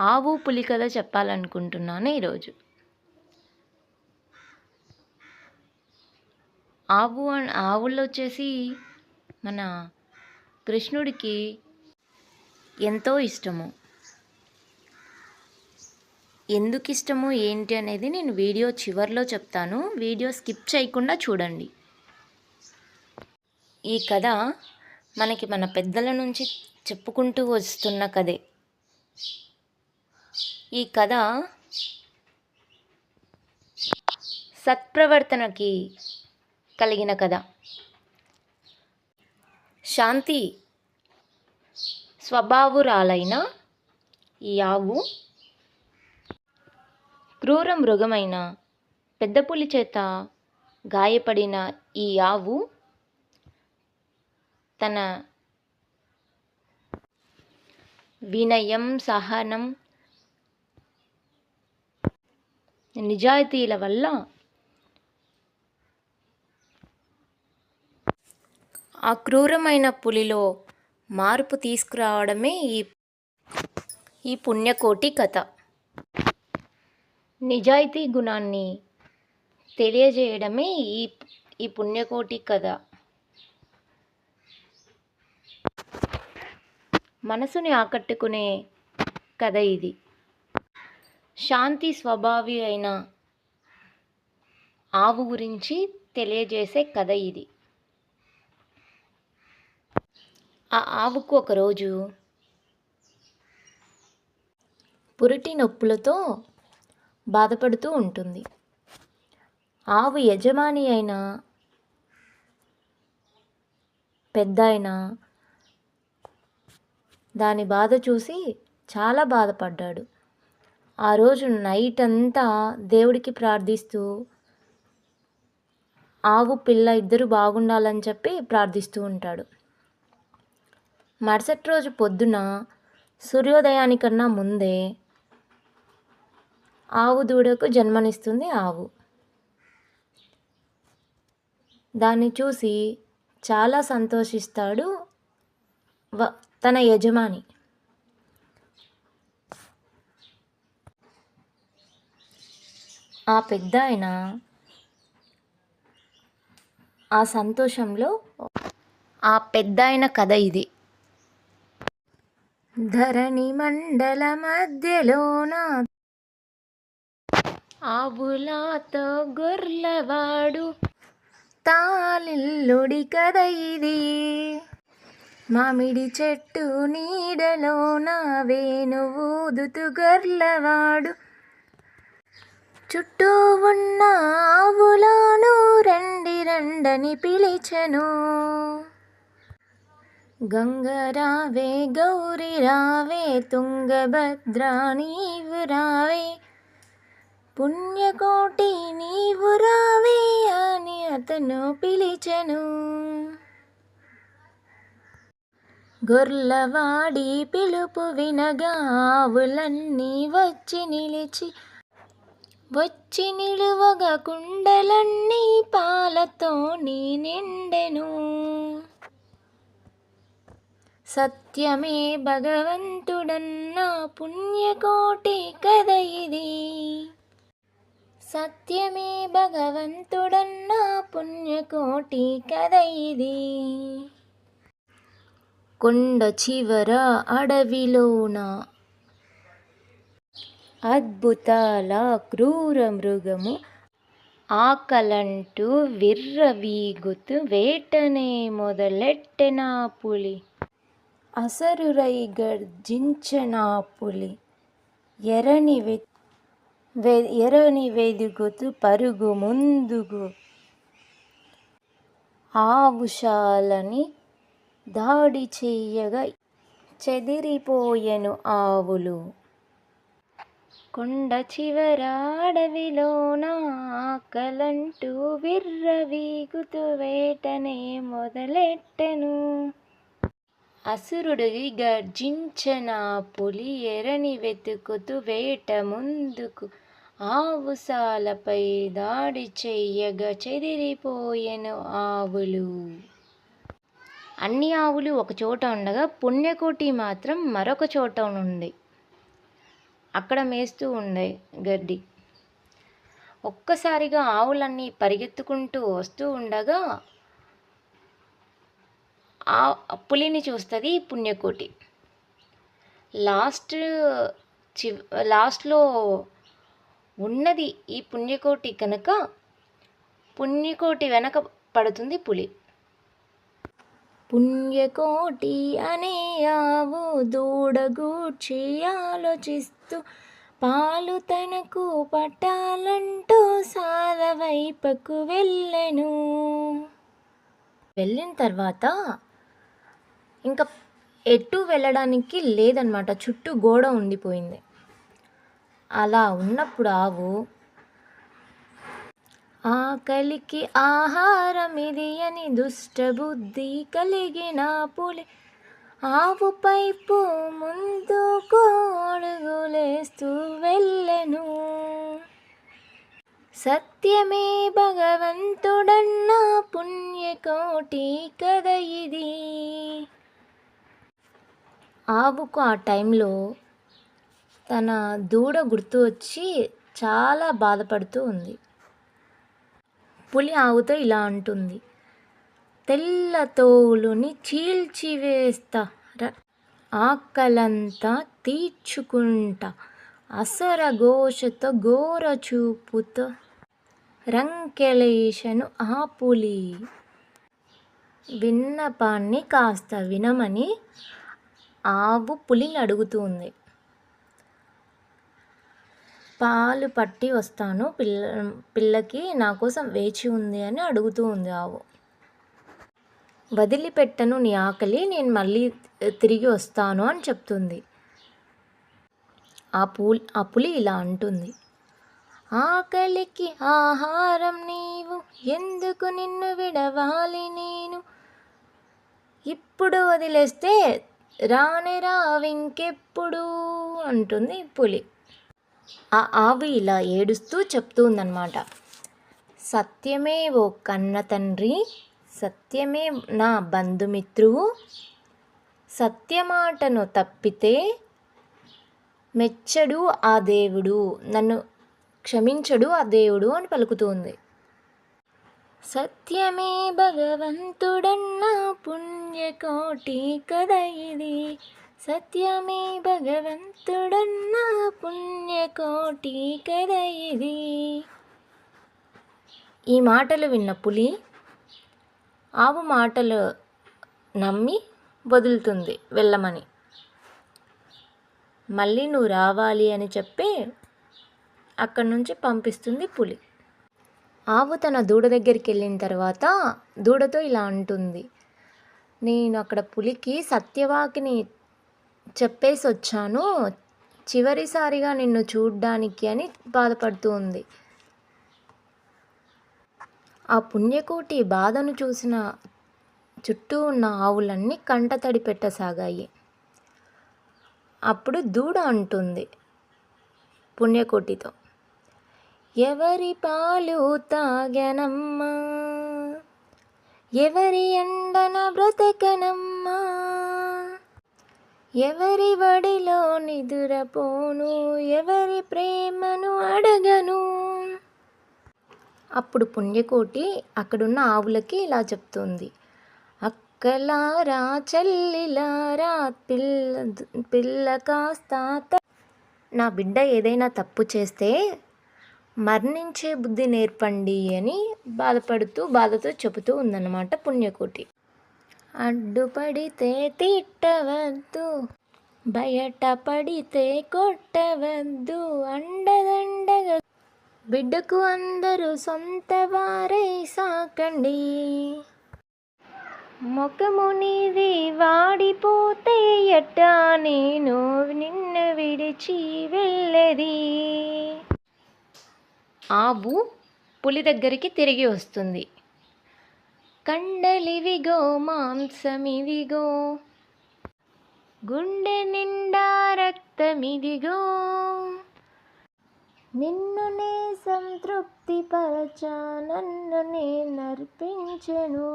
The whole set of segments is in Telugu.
ఆవు పులి కథ చెప్పాలనుకుంటున్నాను ఈరోజు. ఆవు ఆవుల్లో ఆవులు వచ్చేసి మన కృష్ణుడికి ఎంతో ఇష్టము. ఎందుకు ఇష్టము ఏంటి అనేది నేను వీడియో చివరిలో చెప్తాను. వీడియో స్కిప్ చేయకుండా చూడండి. ఈ కథ మనకి మన పెద్దల నుంచి చెప్పుకుంటూ వస్తున్న కథే. ఈ కథ సత్ప్రవర్తనకి కలిగిన కథ. శాంతి స్వభావురాలైన ఈ ఆవు క్రూర మృగమైన పెద్ద పులి చేత గాయపడిన ఈ ఆవు తన వినయం సహనం నిజాయితీల వల్ల ఆ క్రూరమైన పులిలో మార్పు తీసుకురావడమే ఈ ఈ పుణ్యకోటి కథ. నిజాయితీ గుణాన్ని తెలియజేయడమే ఈ ఈ పుణ్యకోటి కథ. మనసుని ఆకట్టుకునే కథ ఇది. శాంతి స్వభావి అయిన ఆవు గురించి తెలియజేసే కథ ఇది. ఆ ఆవుకు ఒకరోజు పురిటి నొప్పులతో బాధపడుతూ ఉంటుంది. ఆవు యజమాని అయిన పెద్ద దాని బాధ చూసి చాలా బాధపడ్డాడు. ఆ రోజు నైట్ అంతా దేవుడికి ప్రార్థిస్తూ ఆవు పిల్ల ఇద్దరు బాగుండాలని చెప్పి ప్రార్థిస్తూ ఉంటాడు. మరుసటి రోజు పొద్దున సూర్యోదయానికన్నా ముందే ఆవు దూడకు జన్మనిస్తుంది ఆవు. దాన్ని చూసి చాలా సంతోషిస్తాడు వ తన యజమాని. ఆ పెద్ద ఆయన ఆ సంతోషంలో ఆ పెద్ద ఆయన కథ ఇది. ధరణి మండల మధ్యలోన ఆవులాతో గొర్లవాడు తాలిల్లుడి కథ ఇది. మామిడి చెట్టు నీడలోన వేణువూదుతూ గొర్లవాడు చుట్టూ ఉన్న ఆవులను రండి రండని పిలిచెను. గంగ రావే గౌరి రావే తుంగభద్రా నీవు రావే పుణ్యకోటి నీవు రావే అని అతను పిలిచెను. గొర్లవాడి పిలుపు వినగా ఆవులన్నీ వచ్చి నిలిచి వచ్చి నిలువగా కుండలన్నీ పాలతో నీ నిండెను. సత్యమే భగవంతుడన్న పుణ్యకోటి కథ ఇది. సత్యమే భగవంతుడన్న పుణ్యకోటి కథ ఇది. కొండ చివర అడవిలోన అద్భుతాల క్రూర మృగము ఆకలంటూ విర్రవీగుతు వేటనే మొదలెట్టెనా పులి. అసరురై గర్జించనా పులి. ఎరని వె వె- ఎరని వెదుగుతూ పరుగు ముందుకు ఆవుషాలని దాడి చెయ్యగా చెదిరిపోయెను ఆవులు. కొండ చివర అడవిలోన ఆకలంటూ విర్రవీగుతూ వేటనే మొదలెట్టెను. అసురుడు గర్జించిన పులి ఎరని వెతుకుతూ వేట ముందుకు ఆవుసాలపై దాడి చెయ్యగా చెదిరిపోయెను ఆవులు. అన్ని ఆవులు ఒక చోట ఉండగా పుణ్యకోటి మాత్రం మరొక చోట ఉంది అక్కడ మేస్తూ ఉండే గడ్డి. ఒక్కసారిగా ఆవులన్నీ పరిగెత్తుకుంటూ వస్తూ ఉండగా ఆ పులిని చూస్తుంది పుణ్యకోటి. లాస్ట్ చి లాస్ట్లో ఉన్నది ఈ పుణ్యకోటి కనుక పుణ్యకోటి వెనక పడుతుంది పులి. పుణ్యకోటి అనే ఆవు దూడగూర్చి ఆలోచిస్తూ పాలు తనకు పట్టాలంటూ సాల వైపుకు వెళ్ళెను. వెళ్ళిన తర్వాత ఇంకా ఎటు వెళ్ళడానికి లేదనమాట. చుట్టూ గోడ ఉండిపోయింది. అలా ఉన్నప్పుడు ఆవు ఆకలికి ఆహారమిది అని దుష్టబుద్ధి కలిగిన పులి. ఆవు పైపు ముందు కోడుగులేస్తూ వెళ్ళెను. సత్యమే భగవంతుడన్న పుణ్యకోటి కథ ఇది. ఆవుకు ఆ టైంలో తన దూడ గుర్తు వచ్చి చాలా బాధపడుతూ ఉంది. పులి ఆవుతో ఇలా అంటుంది. తెల్ల తోలుని చీల్చివేస్తా. ర- ఆకలంతా తీర్చుకుంటా. అసరఘోషతో ఘోర చూపుతో. రంకెలేషను ఆ పులి విన్నపాన్ని కాస్త వినమని ఆవు పులిని అడుగుతుంది. పాలు పట్టి వస్తాను. పిల్ల పిల్లకి నా కోసం వేచి ఉంది అని అడుగుతూ ఉంది ఆవు. వదిలిపెట్టను నీ ఆకలి నేను మళ్ళీ తిరిగి వస్తాను అని చెప్తుంది. ఆ పూ ఆ పులి ఇలా అంటుంది. ఆకలికి ఆహారం నీవు ఎందుకు నిన్ను విడవాలి నేను? ఇప్పుడు వదిలేస్తే రానే రావింకెప్పుడు అంటుంది పులి. ఆ ఆవు ఇలా ఏడుస్తూ చెప్తూ ఉందన్నమాట సత్యమే ఓ కన్న తండ్రి సత్యమే నా బంధుమిత్రువు సత్యమాటను తప్పితే మెచ్చడు ఆ దేవుడు నన్ను క్షమించడు ఆ దేవుడు అని పలుకుతుంది. సత్యమే భగవంతుడన్న పుణ్యకోటి కదా ఇది. సత్యమే భగవంతుడన్న పుణ్యకోటి కథ ఇది. ఈ మాటలు విన్న పులి ఆవు మాటలు నమ్మి వదులుతుంది వెళ్ళమని. మళ్ళీ నువ్వు రావాలి అని చెప్పి అక్కడి నుంచి పంపిస్తుంది పులి. ఆవు తన దూడ దగ్గరికి వెళ్ళిన తర్వాత దూడతో ఇలా అంటుంది. నేను అక్కడ పులికి సత్యవాకిని చెప్పేసి వచ్చాను చివరిసారిగా నిన్ను చూడ్డానికి అని బాధపడుతూ ఉంది. ఆ పుణ్యకోటి బాధను చూసిన చుట్టూ ఉన్న ఆవులన్నీ కంట తడి పెట్టసాగాయి. అప్పుడు దూడ అంటుంది పుణ్యకోటితో. ఎవరి పాలు తాగనమ్మా? ఎవరి ఎండన బ్రతకనమ్మా? ఎవరి వడిలో నిదురపోను ఎవరి ప్రేమను అడగను? అప్పుడు పుణ్యకోటి అక్కడున్న ఆవులకి ఇలా చెప్తుంది. అక్కలారా చెల్లిలారా పిల్ల పిల్ల కాస్త నా బిడ్డ ఏదైనా తప్పు చేస్తే మరణించే బుద్ధి నేర్పండి అని బాధపడుతూ బాధతో చెబుతూ ఉందన్నమాట పుణ్యకోటి. అడ్డుపడితే తిట్టవద్దు బయట పడితే కొట్టవద్దు అండదండగా. బిడ్డకు అందరూ సొంత వారై సాకండి. ముఖము నీది వాడిపోతే ఎట్టా నేను నిన్న విడిచి వెళ్ళేది? ఆవు పులి దగ్గరికి తిరిగి వస్తుంది. కండలివిగో మాంసమిదిగో గుండె నిండా రక్తమిదిగో. నిన్ను నే సంతృప్తి పరచా నన్ను నే నర్పించెను.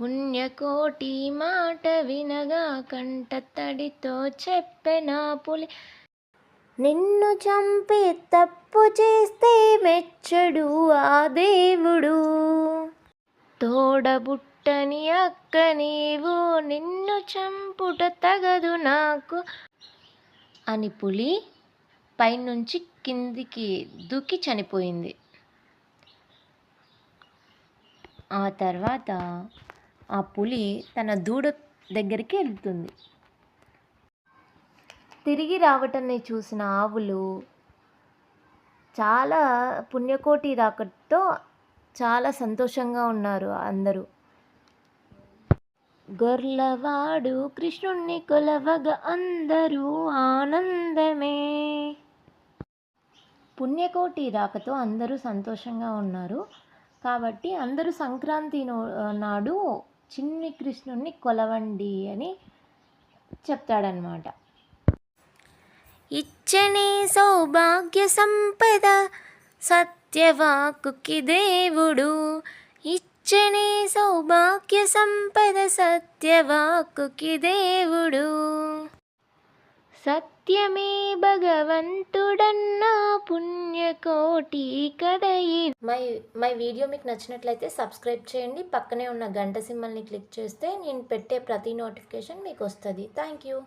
పుణ్యకోటి మాట వినగా కంట తడితో చెప్పెనా పులి. నిన్ను చంపి తప్పు చేస్తే మెచ్చడు ఆ దేవుడు. తోడబుట్టని అక్క నీవు నిన్ను చంపుట తగదు నాకు అని పులి పైనుంచి కిందికి దూకి చనిపోయింది. ఆ తర్వాత ఆ పులి తన దూడ దగ్గరికి వెళ్తుంది తిరిగి రావటాన్ని చూసిన ఆవులు చాలా పుణ్యకోటి రాకతో చాలా సంతోషంగా ఉన్నారు అందరూ. గొర్లవాడు కృష్ణుణ్ణి కొలవగా అందరూ ఆనందమే. పుణ్యకోటి రాకతో అందరూ సంతోషంగా ఉన్నారు. కాబట్టి అందరూ సంక్రాంతి నాడు చిన్ని కృష్ణుణ్ణి కొలవండి అని చెప్తాడనమాట ఇచ్చని సౌభాగ్య సంపద సత్యవాకుకి దేవుడు ఇచ్చనే సౌభాగ్య సంపద సత్యవాకుకి దేవుడు. సత్యమే భగవంతుడన్న పుణ్యకోటి కదయి. మై మై వీడియో మీకు నచ్చినట్లయితే సబ్స్క్రైబ్ చేయండి. పక్కనే ఉన్న గంట సింబల్ని క్లిక్ చేస్తే నేను పెట్టే ప్రతి నోటిఫికేషన్ మీకు వస్తుంది. Thank you.